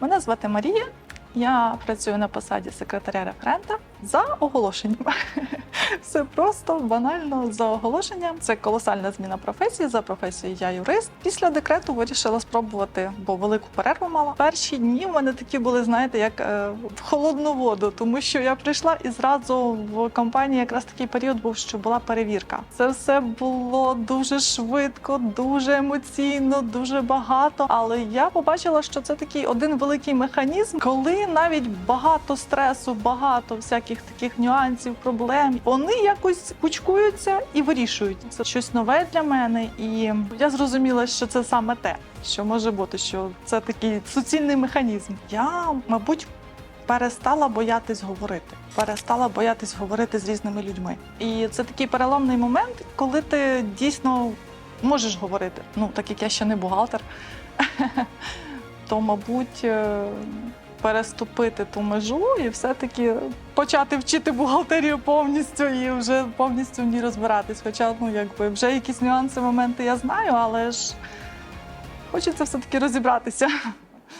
Мене звати Марія. Я працюю на посаді секретаря референта за оголошенням. Все просто банально за оголошенням. Це колосальна зміна професії. За професією я юрист. Після декрету вирішила спробувати, бо велику перерву мала. Перші дні в мене такі були, знаєте, як е, в холодну воду, тому що я прийшла і зразу в компанії якраз такий період був, що була перевірка. Це все було дуже швидко, дуже емоційно, дуже багато. Але я побачила, що це такий один великий механізм, коли навіть багато стресу, багато всяких таких нюансів, проблем, вони якось кучкуються і вирішують. Це щось нове для мене, і я зрозуміла, що це саме те, що може бути, що це такий суцільний механізм. Я, мабуть. Перестала боятись говорити, перестала боятись говорити з різними людьми. І це такий переломний момент, коли ти дійсно можеш говорити. Ну, так як я ще не бухгалтер, то, мабуть, е, переступити ту межу і все-таки почати вчити бухгалтерію повністю і вже повністю в ній розбиратись. Хоча, ну, якби вже якісь нюанси, моменти я знаю, але ж хочеться все-таки розібратися.